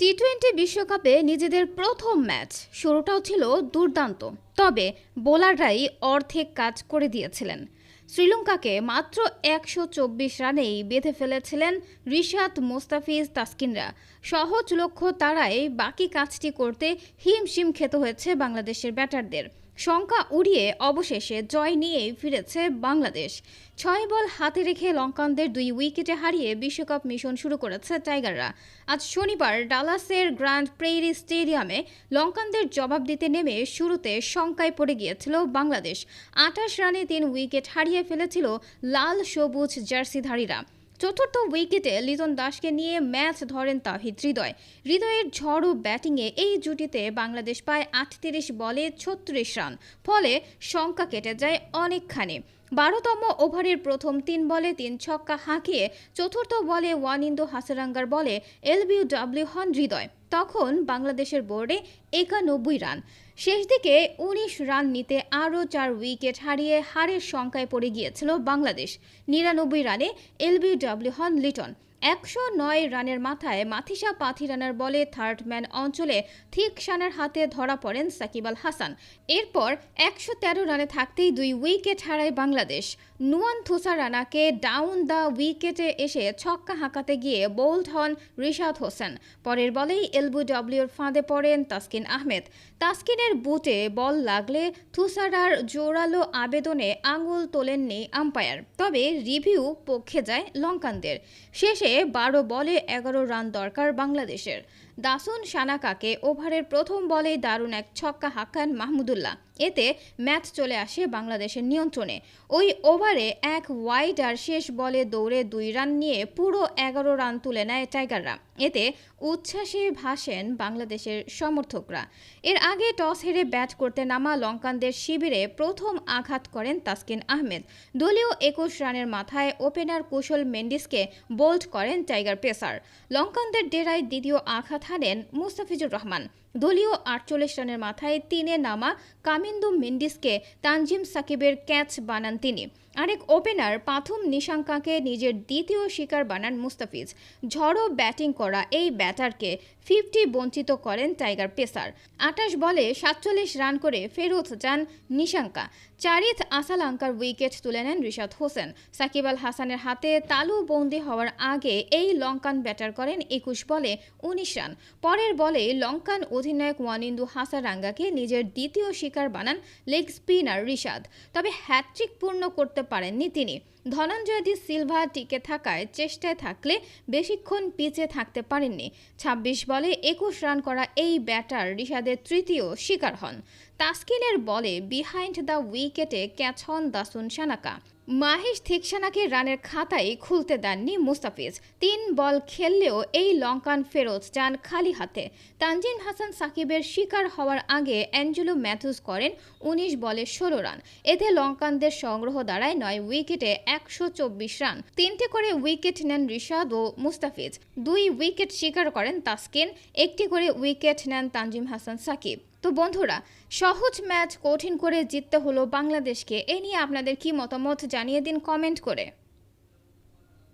T twenty বিশ্বকাপে নিজেদের প্রথম ম্যাচ। শুরুটাও ছিল দুর্দান্ত। তবে বোলাররাই অর্ধেক কাজ করে দিয়েছিলেন। শ্রীলঙ্কাকে মাত্র একশো চব্বিশ রানেই বেঁধে ফেলেছিলেন রিশাদ মোস্তাফিজ তাসকিনরা। সহজ লক্ষ্য তারাই বাকি কাজটি করতে হিমশিম খেতে হয়েছে বাংলাদেশের ব্যাটারদের। শঙ্কা উড়িয়ে অবশেষে জয় নিয়েই ফিরেছে বাংলাদেশ। ছয় বল হাতে রেখে লঙ্কানদের দুই উইকেটে হারিয়ে বিশ্বকাপ মিশন শুরু করেছে টাইগাররা। আজ শনিবার ডালাসের গ্র্যান্ড প্রেইরি স্টেডিয়ামে লঙ্কানদের জবাব দিতে নেমে শুরুতে শঙ্কায় পড়ে গিয়েছিল বাংলাদেশ। আঠাশ রানে তিন উইকেট হারিয়ে ফেলেছিল লাল সবুজ জার্সিধারীরা। চতুর্থ উইকেটে লিটন দাসকে নিয়ে ম্যাচ ধরেন তাহিদ হৃদয়। হৃদয়ের ঝড়ো ব্যাটিংয়ে এই জুটিতে বাংলাদেশ পায় আটত্রিশ বলে ছত্রিশ রান। ফলে শঙ্কা কেটে যায় অনেকখানি। বারোতম ওভারের প্রথম তিন বলে তিন ছক্কা হাঁকিয়ে চতুর্থ বলে ওয়ানিন্দু হাসারাঙ্গার বলে এলবিউডাব্লিউ হন হৃদয়। তখন বাংলাদেশের বোর্ডে একানব্বই রান। শেষ দিকে উনিশ রান নিতে আরও চার উইকেট হারিয়ে হারের সংখ্যায় পড়ে গিয়েছিল বাংলাদেশ। নিরানব্বই রানে এলবিডব্লিউ হন লিটন। একশো নয় রানের মাথায় মাথিসা পাথিরানার বলে থার্ড ম্যান অঞ্চলে থিক শানের হাতে ধরা পড়েন সাকিব আল হাসান। এরপর একশো তেরো রানে থাকতেই দুই উইকেট হারায় বাংলাদেশ। নুয়ান থুসা রানাকে ডাউন দ্য উইকেটে এসে ছক্কা হাঁকাতে গিয়ে বোল্ড হন রিশাদ হোসেন। পরের বলেই এলবিডব্লিউর ফাঁদে পড়েন তাসকিন আহমেদ। তাসকিনের বুটে বল লাগলে থুসারার জোরালো আবেদনে আঙুল তোলেননি আম্পায়ার। তবে রিভিউ পক্ষে যায় লঙ্কানদের। শেষে বারো বলে এগারো রান দরকার বাংলাদেশের। দাসুন সানাকাকে ওভারের প্রথম বলে দারুণ এক ছক্কা হাঁকান মাহমুদুল্লাহ। এতে ম্যাচ চলে আসে বাংলাদেশের নিয়ন্ত্রণে। ওই ওভারে এক ওয়াইড আর শেষ বলে দৌড়ে দুই রান নিয়ে পুরো এগারো রান তুলে নেয় টাইগাররা। এতে উচ্ছ্বাসে ভাসেন বাংলাদেশের সমর্থকরা। এর আগে টস হেরে ব্যাট করতে নামা লঙ্কানদের শিবিরে প্রথম আঘাত করেন তাসকিন আহমেদ। দলীয় একুশ রানের মাথায় ওপেনার কুশল মেন্ডিসকে বোল্ড করেন টাইগার পেসার। লঙ্কানদের ডেরায় দ্বিতীয় আঘাত হানেন মুস্তাফিজুর রহমান। দলীয় আটচল্লিশ রানের মাথায় তিনে নামা কামিন্দু মিন্ডিসকে তানজিম সাকিবের ক্যাচ বানান তিনি। আরেক ওপেনার পাথুম নিশাঙ্কাকে নিজের দ্বিতীয় শিকার বানান মুস্তাফিজ। ঝড়ো ব্যাটিং করা এই ব্যাটারকে ফিফটি বঞ্চিত করেন টাইগার পেসার। আটাশ বলে সাতচল্লিশ রান করে ফেরত যান নিশাঙ্কা। চারিথ আসালাঙ্কার উইকেট তুলে নেন রিশাদ হোসেন। সাকিব আল হাসানের হাতে তালু বন্দি হওয়ার আগে এই লঙ্কান ব্যাটার করেন একুশ বলে উনিশ রান। পরের বলে লঙ্কান অধিনায়ক ওয়ানিন্দু হাসারাঙ্গাকে নিজের দ্বিতীয় শিকার বানান লেগ স্পিনার রিশাদ। তবে হ্যাট্রিক পূর্ণ করতে পারেননি তিনি। ধনঞ্জয় দি সিলভা টিকে থাকায় চেষ্টায় থাকলে বেশিক্ষণ পিচে থাকতে পারেননি। ২৬ বলে একুশ রান করা এই ব্যাটার রিশাদের তৃতীয় শিকার হন। তাস্কিনের বলে বিহাইন্ড দ্য উইকেটে ক্যাচ হন দাসুন সানাকা। মাহেশ থিকসানাকে রানের খাতায় খুলতে দেননি মুস্তাফিজ। তিন বল খেললেও এই লঙ্কান ফেরত যান খালি হাতে। তানজিন হাসান সাকিবের শিকার হওয়ার আগে অ্যাঞ্জেলো ম্যাথুস করেন উনিশ বলে ষোলো রান। এতে লঙ্কানদের সংগ্রহ দাঁড়ায় নয় উইকেটে একশো চব্বিশ রান। তিনটে করে উইকেট নেন রিশাদ ও মুস্তাফিজ। দুই উইকেট শিকার করেন তাসকিন, একটি করে উইকেট নেন তানজিম হাসান সাকিব। তো বন্ধুরা, সহজ ম্যাচ কঠিন করে জিততে হলো বাংলাদেশকে। এ নিয়ে আপনাদের কি মতামত জানিয়ে দিন কমেন্ট করে।